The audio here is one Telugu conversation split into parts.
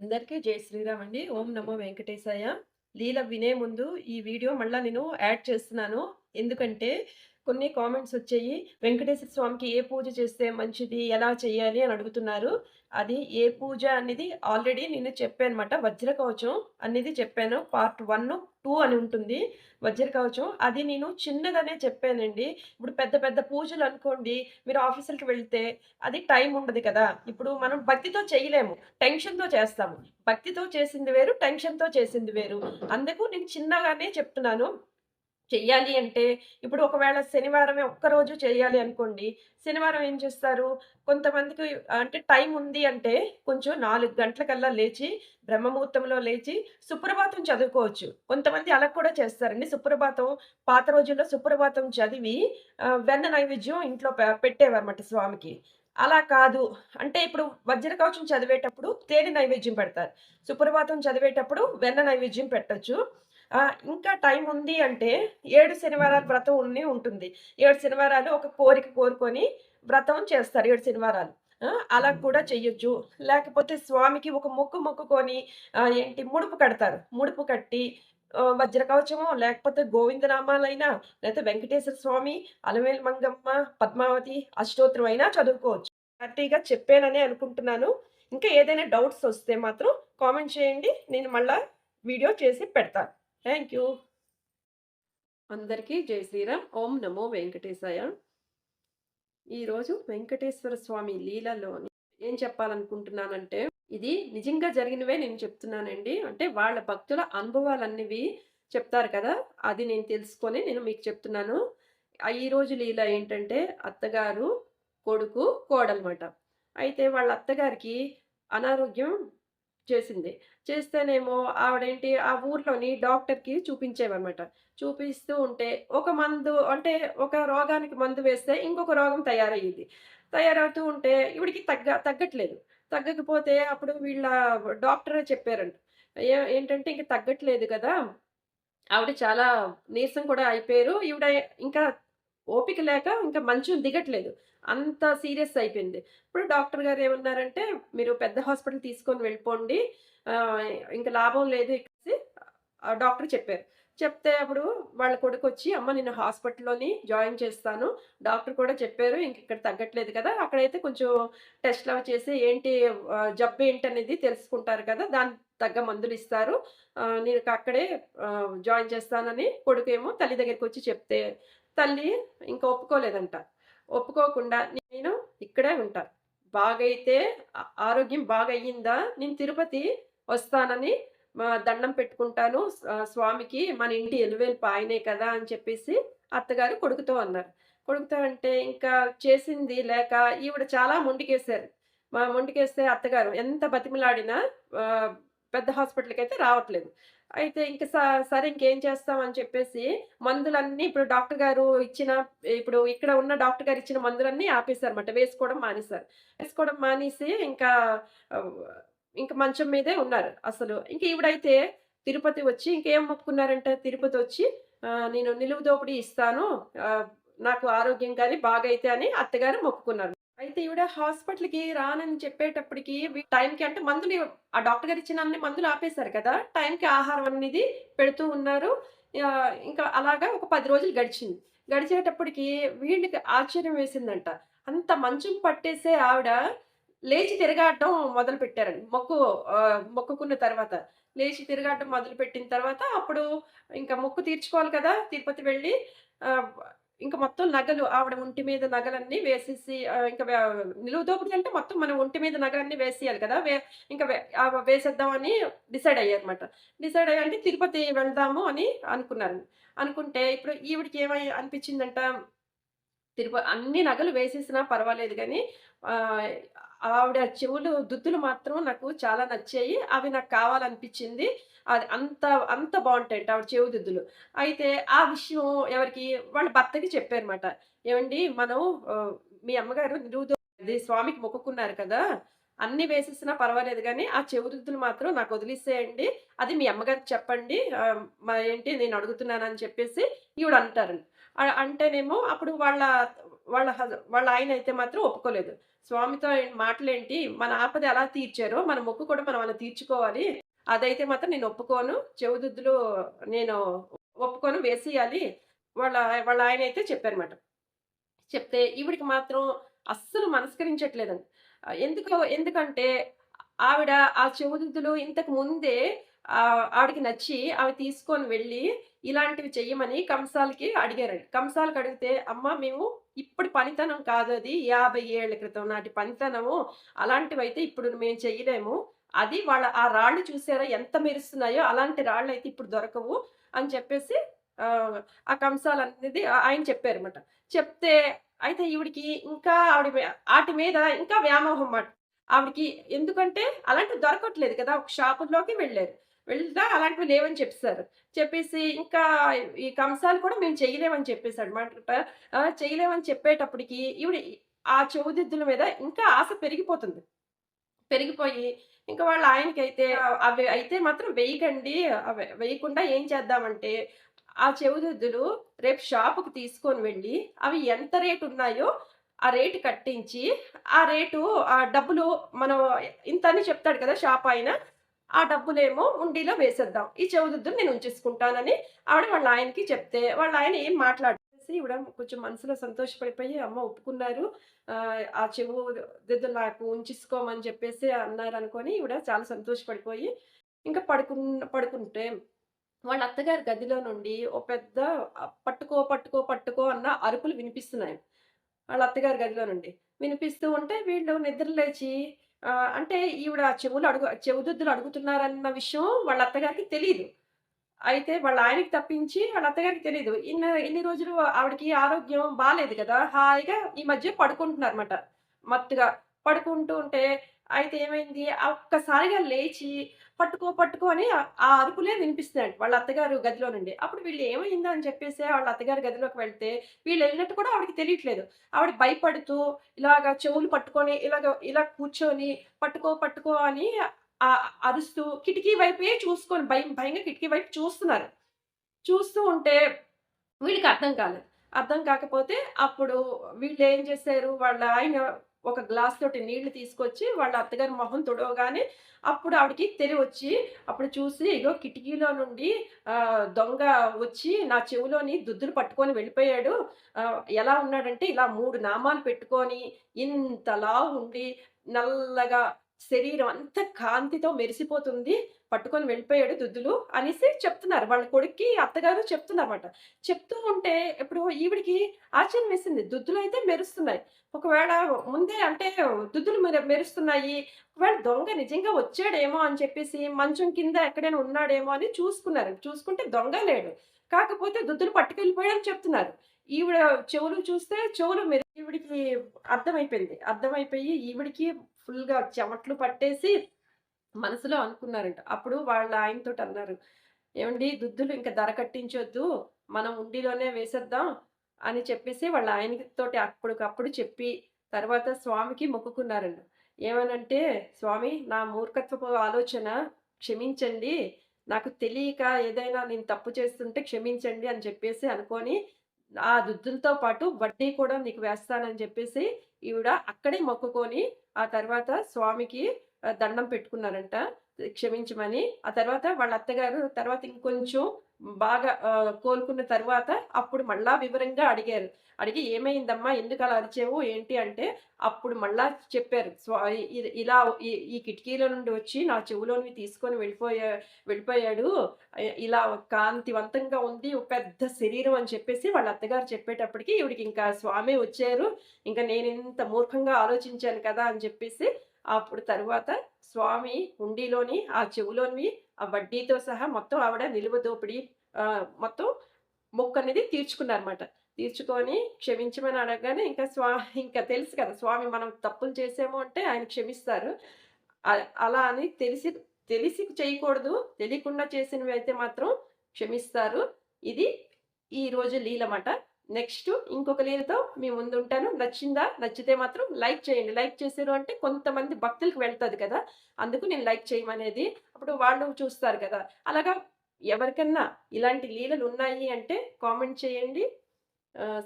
అందరికీ జై శ్రీరామ్ అండి. ఓం నమో వెంకటేశాయ. లీల వినే ముందు ఈ వీడియో మళ్ళీ నేను యాడ్ చేస్తున్నాను. ఎందుకంటే కొన్ని కామెంట్స్ వచ్చాయి. వెంకటేశ్వర స్వామికి ఏ పూజ చేస్తే మంచిది? ఎలా చేయాలి? అని అడుగుతున్నారు. అది ఏ పూజ అనేది ఆల్రెడీ నేను చెప్పానమాట. వజ్ర కవచం అనేది చెప్పాను. పార్ట్ 1, 2 అని ఉంటుంది. వజ్ర కవచం అది నేను చిన్నదనే చెప్పానండి. ఇప్పుడు పెద్ద పెద్ద పూజలు అనుకోండి మీరు ఆఫీసులకి వెళ్తే అది టైం ఉండదు కదా! ఇప్పుడు మనం భక్తితో చేయలేము. టెన్షన్‌తో చేస్తాము. భక్తితో చేసింది వేరు, టెన్షన్‌తో చేసింది వేరు. అందుకు నేను చిన్నగానే చెప్తున్నాను. చెయ్యాలి అంటే ఇప్పుడు ఒకవేళ శనివారమే ఒక్కరోజు చేయాలి అనుకోండి. శనివారం ఏం చేస్తారు? కొంతమందికి అంటే టైం ఉంది అంటే కొంచెం నాలుగు గంటలకల్లా లేచి బ్రహ్మముహూర్తంలో లేచి సుప్రభాతం చదువుకోవచ్చు. కొంతమంది అలా కూడా చేస్తారండి. సుప్రభాతం పాత రోజుల్లో సుప్రభాతం చదివి వెన్న నైవేద్యం ఇంట్లో పె పెట్టేవారన్నమాట స్వామికి. అలా కాదు అంటే ఇప్పుడు వజ్రకవచం చదివేటప్పుడు తేనె నైవేద్యం పెడతారు. సుప్రభాతం చదివేటప్పుడు వెన్న నైవేద్యం పెట్టొచ్చు. ఇంకా టైం ఉంది అంటే 7 శనివారాలు వ్రతం ఉన్ని ఉంటుంది. 7 శనివారాలు ఒక కోరిక కోరుకొని వ్రతం చేస్తారు 7 శనివారాలు. అలా కూడా చెయ్యొచ్చు. లేకపోతే స్వామికి ఒక మొక్కు మొక్కుకొని ఏంటి ముడుపు కడతారు. ముడుపు కట్టి ఆహ్, వజ్ర కవచమో లేకపోతే గోవిందనామాలైనా లేకపోతే వెంకటేశ్వర స్వామి, అలమేలు మంగమ్మ, పద్మావతి అష్టోత్తరం అయినా చదువుకోవచ్చు. క్లారిటీగా చెప్పాననే అనుకుంటున్నాను. ఇంకా ఏదైనా డౌట్స్ వస్తే మాత్రం కామెంట్ చేయండి. నేను మళ్ళా వీడియో చేసి పెడతాను. Thank you. అందరికీ జై శ్రీరామ్. ఓం నమో వెంకటేశాయ. ఈరోజు వెంకటేశ్వర స్వామి లీలలోని ఏం చెప్పాలనుకుంటున్నానంటే, ఇది నిజంగా జరిగినవే నేను చెప్తున్నానండి. అంటే వాళ్ళ భక్తుల అనుభవాలన్నవి చెప్తారు కదా! అది నేను తెలుసుకొని నేను మీకు చెప్తున్నాను. ఈరోజు లీల ఏంటంటే అత్తగారు, కొడుకు, కోడలమాట. అయితే వాళ్ళ అత్తగారికి అనారోగ్యం చేసింది. చేస్తేనేమో ఆవిడేంటి ఆ ఊర్లోని డాక్టర్‌కి చూపించేవన్నమాట. చూపిస్తూ ఉంటే ఒక మందు అంటే ఒక రోగానికి మందు వేస్తే ఇంకొక రోగం తయారయ్యేది తయారవుతూ ఉంటే ఇవిడికి తగ్గ తగ్గట్లేదు. తగ్గకపోతే అప్పుడు వీళ్ళ డాక్టరే చెప్పారంట. ఏ ఏంటంటే ఇంక తగ్గట్లేదు కదా! ఆవిడ చాలా నీరసం కూడా అయిపోయారు. ఈవిడ ఇంకా ఓపిక లేక ఇంకా మంచం దిగట్లేదు. అంత సీరియస్ అయిపోయింది. ఇప్పుడు డాక్టర్ గారు ఏమన్నారంటే, "మీరు పెద్ద హాస్పిటల్ తీసుకొని వెళ్ళిపోండి. ఇంకా లాభం లేదు" డాక్టర్ చెప్పారు. చెప్తే అప్పుడు వాళ్ళ కొడుకు వచ్చి "అమ్మ నేను హాస్పిటల్‌లోని జాయిన్ చేస్తాను. డాక్టర్ కూడా చెప్పారు. ఇంక ఇక్కడ తగ్గట్లేదు కదా! అక్కడైతే కొంచెం టెస్ట్‌లవి చేసి ఏంటి జబ్బు ఏంటి అనేది తెలుసుకుంటారు కదా! దానికి తగ్గ మందులు ఇస్తారు నేను అక్కడే జాయిన్ చేస్తానని" కొడుకు ఏమో తల్లి దగ్గరికి వచ్చి చెప్తే, తల్లి ఇంకా ఒప్పుకోలేదంట. ఒప్పుకోకుండా "నేను ఇక్కడే ఉంటా. బాగైతే ఆరోగ్యం బాగయ్యిందా నేను తిరుపతి వస్తానని దండం పెట్టుకుంటాను. స్వామికి మన ఇంటి ఎలువేలు పాయనే కదా!" అని చెప్పేసి అత్తగారు కొడుకుతో అన్నారు. కొడుకుతో అంటే ఇంకా చేసింది లేక ఈవిడ చాలా మొండికేశారు. మా మొండికేస్తే అత్తగారు ఎంత బతిమిలాడినా పెద్ద హాస్పిటల్కి అయితే రావట్లేదు. అయితే ఇంకా సరే ఇంకేం చేస్తాం అని చెప్పేసి మందులన్నీ ఇప్పుడు డాక్టర్ గారు ఇచ్చిన ఇప్పుడు ఇక్కడ ఉన్న డాక్టర్ గారు ఇచ్చిన మందులన్నీ ఆపేసారన్నమాట. వేసుకోవడం మానేశారు. వేసుకోవడం మానేసి ఇంకా ఇంక మంచం మీదే ఉన్నారు అసలు. ఇంక ఈవిడైతే తిరుపతి వచ్చి ఇంకేం మొక్కున్నారంటే తిరుపతి వచ్చి "నేను నిలువు దోపిడీ ఇస్తాను. నాకు ఆరోగ్యం కానీ బాగైతే" అని అత్తగారు మొక్కుకున్నారు. అయితే ఈవిడ హాస్పిటల్‌కి రానని చెప్పేటప్పటికి టైంకి అంటే మందులు ఆ డాక్టర్ గారు ఇచ్చిన అన్ని మందులు ఆపేశారు కదా! టైంకి ఆహారం అనేది పెడుతూ ఉన్నారు. ఇంకా అలాగా ఒక పది రోజులు గడిచింది. గడిచేటప్పటికి వీళ్ళకి ఆశ్చర్యం వేసిందంట. అంత మంచం పట్టేసే ఆవిడ లేచి తిరగాడడం మొదలుపెట్టారండి. మొక్కు మొక్కుకున్న తర్వాత. లేచి తిరగాడడం మొదలుపెట్టిన తర్వాత అప్పుడు ఇంకా మొక్కు తీర్చుకోవాలి కదా! తిరుపతి వెళ్ళి ఇంకా మొత్తం నగలు ఆవిడ ఒంటి మీద నగలన్నీ వేసేసి ఇంకా నిలువు దోపిడీ అంటే మొత్తం మన ఒంటి మీద నగలన్నీ వేసేయాలి కదా! వే ఇంకా వేసేద్దామని డిసైడ్ అయ్యారనమాట డిసైడ్ అయ్యారంటే తిరుపతి వెళ్దాము అని అనుకున్నారు. అనుకుంటే ఇప్పుడు ఈవిడికి ఏమై అనిపించిందంట తిరుపతి అన్ని నగలు వేసేసినా పర్వాలేదు కానీ ఆవిడ చెవులు దుద్దులు మాత్రం నాకు చాలా నచ్చాయి. అవి నాకు కావాలనిపించింది. అది అంత అంత బావుంటాయంట ఆవిడ చెవి దుద్దులు. అయితే ఆ విషయం ఎవరికి వాళ్ళ భర్తకి చెప్పారన్నమాట. ఏమండి మనం మీ అమ్మగారు నిలువు స్వామికి మొక్కుకున్నారు కదా! అన్ని వేసేసినా పర్వాలేదు కానీ ఆ చెవిదుద్దులు మాత్రం నాకు వదిలేసేయండి. అది మీ అమ్మగారికి చెప్పండి. మా ఏంటి నేను అడుగుతున్నానని" చెప్పేసి ఈవిడ అంటారండి. అంటేనేమో అప్పుడు వాళ్ళ వాళ్ళ వాళ్ళ వాళ్ళ అయితే మాత్రం ఒప్పుకోలేదు. స్వామితో మాటలేంటి? మన ఆపద ఎలా తీర్చారో మన మొక్కు కూడా మనం అలా తీర్చుకోవాలి. అదైతే మాత్రం నేను ఒప్పుకోను. చెవుదుద్దులు నేను ఒప్పుకోను వేసేయాలి. వాళ్ళ వాళ్ళ ఆయన అయితే చెప్పారన్నమాట. చెప్తే ఈవిడికి మాత్రం అస్సలు మనస్కరించట్లేదండి. ఎందుకు ఎందుకంటే ఆవిడ ఆ చెవుదుద్దులు ఇంతకు ముందే ఆవిడకి నచ్చి అవి తీసుకొని వెళ్ళి ఇలాంటివి చెయ్యమని కంసాలకి అడిగారండి. కంసాలకు అడిగితే అమ్మ మేము ఇప్పుడు పనితనం కాదు అది. యాభై ఏళ్ళ క్రితం నాటి పనితనము. అలాంటివి అయితే ఇప్పుడు మేము చెయ్యలేము. అది వాళ్ళ ఆ రాళ్ళు చూసారా? ఎంత మెరుస్తున్నాయో? అలాంటి రాళ్ళు అయితే ఇప్పుడు దొరకవు. అని చెప్పేసి ఆ, కంసాలు అనేది ఆయన చెప్పారన్నమాట. చెప్తే అయితే ఈవిడికి ఇంకా ఆవిడ వాటి మీద ఇంకా వ్యామోహం అన్నమాట ఆవిడకి ఎందుకంటే అలాంటివి దొరకట్లేదు కదా. ఒక షాపుల్లోకి వెళ్ళారు. వెళ్తా అలాంటివి లేవని చెప్పేశారు. చెప్పేసి ఇంకా ఈ కంసాలు కూడా మేము చేయలేమని చెప్పేసి అనమాట చేయలేమని చెప్పేటప్పటికి ఈవిడ ఆ చెవుదిద్దుల మీద ఇంకా ఆశ పెరిగిపోతుంది. పెరిగిపోయి ఇంకా వాళ్ళ ఆయనకైతే అవి అయితే మాత్రం వేయకండి అవి వేయకుండా ఏం చేద్దామంటే ఆ చెవుదిద్దులు రేపు షాపుకి తీసుకొని వెళ్ళి అవి ఎంత రేటు ఉన్నాయో ఆ రేటు కట్టించి ఆ రేటు ఆ డబ్బులు మనం ఇంత అని చెప్తాడు కదా షాప్ ఆయన ఆ డబ్బులేమో ఉండిలో వేసేద్దాం. ఈ చెవుదిద్దులు నేను ఉంచేసుకుంటానని ఆవిడ వాళ్ళ ఆయనకి చెప్తే వాళ్ళ ఆయన ఏం మాట్లాడేసి ఇవిడ కొంచెం మనసులో సంతోషపడిపోయి అమ్మ ఒప్పుకున్నారు. ఆ, చెవు దిద్దులు నాకు ఉంచేసుకోమని చెప్పేసి అన్నారు అనుకొని ఈవిడ చాలా సంతోషపడిపోయి ఇంకా పడుకున్న పడుకుంటే వాళ్ళ అత్తగారి గదిలో నుండి ఓ పెద్ద పట్టుకో పట్టుకో పట్టుకో అన్న అరుపులు వినిపిస్తున్నాయి. వాళ్ళ అత్తగారి గదిలో నుండి వినిపిస్తూ ఉంటే వీళ్ళు నిద్ర లేచి అంటే ఈవిడ చెవులు అడుగు చెవుదుద్దులు అడుగుతున్నారన్న విషయం వాళ్ళ అత్తగారికి తెలియదు అయితే వాళ్ళ ఆయనకి తప్పించి వాళ్ళ అత్తగారికి తెలియదు ఇన్న ఇన్ని రోజులు ఆవిడకి ఆరోగ్యం బాగాలేదు కదా హాయిగా ఈ మధ్య పడుకుంటున్నారన్నమాట. మత్తుగా పడుకుంటూ ఉంటే అయితే ఏమైంది? ఆ ఒక్కసారిగా లేచి పట్టుకో పట్టుకో అని ఆ అరుపులే వినిపిస్తున్నాయి వాళ్ళ అత్తగారు గదిలో నుండి. అప్పుడు వీళ్ళు ఏమైందో అని చెప్పేసి వాళ్ళ అత్తగారి గదిలోకి వెళ్తే వీళ్ళు వెళ్ళినట్టు కూడా ఆవిడకి తెలియట్లేదు. ఆవిడ భయపడుతూ ఇలాగ చెవులు పట్టుకొని ఇలాగ ఇలా కూర్చొని పట్టుకో పట్టుకో అని ఆ అరుస్తూ కిటికీ వైపే చూసుకొని భయం భయంగా కిటికీ వైపు చూస్తున్నారు. చూస్తూ ఉంటే వీళ్ళకి అర్థం కాలేదు. అర్థం కాకపోతే అప్పుడు వీళ్ళు ఏం చేశారు? వాళ్ళ ఆయన ఒక గ్లాస్ తోటి నీళ్ళు తీసుకొచ్చి వాళ్ళ అత్తగారి మొహం తుడవగానే అప్పుడు ఆవిడకి తెలివి వచ్చి అప్పుడు చూసి ఇగో కిటికీలో నుండి దొంగ వచ్చి నా చెవిలోని దుద్దులు పట్టుకొని వెళ్ళిపోయాడు. ఎలా ఉన్నాడంటే ఇలా మూడు నామాలు పెట్టుకొని ఇంతలా ఉండి నల్లగా శరీరం అంత కాంతితో మెరిసిపోతుంది. పట్టుకొని వెళ్ళిపోయాడు దుద్దులు అనేసి చెప్తున్నారు. వాళ్ళ కొడుక్కి అత్తగారు చెప్తున్నారన్నమాట. చెప్తూ ఉంటే ఇప్పుడు ఈవిడికి ఆశ్చర్యం వేసింది. దుద్దులు అయితే మెరుస్తున్నాయి. ఒకవేళ ముందే అంటే దుద్దులు మెరుస్తున్నాయి. ఒకవేళ దొంగ నిజంగా వచ్చాడేమో అని చెప్పేసి మంచం కింద ఎక్కడైనా ఉన్నాడేమో అని చూసుకున్నారు. చూసుకుంటే దొంగ లేడు. కాకపోతే దుద్దులు పట్టుకెళ్ళిపోయాడని చెప్తున్నారు. ఈవిడ చెవులు చూస్తే చెవులు మెరు ఈవిడికి అర్థమైపోయింది. అర్థమైపోయి ఈవిడికి ఫుల్గా చెమట్లు పట్టేసి మనసులో అనుకున్నారంట. అప్పుడు వాళ్ళ ఆయనతో అన్నారు ఏమండి దుద్దులు ఇంకా ధర కట్టించొద్దు మనం ఉండిలోనే వేసేద్దాం అని చెప్పేసి వాళ్ళ ఆయనతోటి అప్పటికప్పుడు చెప్పి తర్వాత స్వామికి మొక్కుకున్నారండి ఏమనంటే స్వామి నా మూర్ఖత్వపు ఆలోచన క్షమించండి నాకు తెలియక ఏదైనా నేను తప్పు చేస్తుంటే క్షమించండి అని చెప్పేసి అనుకొని ఆ దుద్దులతో పాటు వడ్డీ కూడా నీకు వేస్తానని చెప్పేసి ఈవిడ అక్కడే మొక్కుకొని ఆ తర్వాత స్వామికి దండం పెట్టుకున్నారంట క్షమించమని. ఆ తర్వాత వాళ్ళ అత్తగారు తర్వాత ఇంకొంచెం బాగా కోలుకున్న తర్వాత అప్పుడు మళ్ళా వివరంగా అడిగారు. అడిగి ఏమైందమ్మా? ఎందుకు అలా అరిచావు? ఏంటి అంటే అప్పుడు మళ్ళా చెప్పారు. స్వా ఇలా ఈ ఈ కిటికీల నుండి వచ్చి నా చెవులోనివి తీసుకొని వెళ్ళిపోయా వెళ్ళిపోయాడు. ఇలా కాంతివంతంగా ఉంది ఒక పెద్ద శరీరం అని చెప్పేసి వాళ్ళ అత్తగారు చెప్పేటప్పటికి ఇవిడికి ఇంకా స్వామి వచ్చారు. ఇంకా నేను ఇంత మూర్ఖంగా ఆలోచించాను కదా అని చెప్పేసి అప్పుడు తరువాత స్వామి హుండీలోని ఆ చెవులోని ఆ వడ్డీతో సహా మొత్తం ఆవిడ నిలువ దోపిడి మొత్తం మొక్కు అనేది తీర్చుకున్నారన్నమాట. తీర్చుకొని క్షమించమని అడగగానే ఇంకా స్వా ఇంకా తెలుసు కదా స్వామి మనం తప్పులు చేసాము అంటే ఆయన క్షమిస్తారు. అలా అని తెలిసి తెలిసి చేయకూడదు. తెలియకుండా చేసినవి అయితే మాత్రం క్షమిస్తారు. ఇది ఈ రోజు లీలమాట. నెక్స్ట్ ఇంకొక లీలతో మీ ముందు ఉంటాను. నచ్చిందా? నచ్చితే మాత్రం లైక్ చేయండి. లైక్ చేశారు అంటే కొంతమంది భక్తులకు వెళ్తుంది కదా అందుకు నేను లైక్ చేయమనేది అప్పుడు వాళ్ళు చూస్తారు కదా. అలాగా ఎవరికన్నా ఇలాంటి లీలలు ఉన్నాయి అంటే కామెంట్ చేయండి.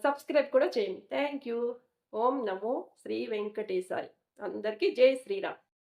సబ్స్క్రైబ్ కూడా చేయండి. Thank you. ఓం నమో శ్రీ వెంకటేశాయ. అందరికీ జై శ్రీరామ్.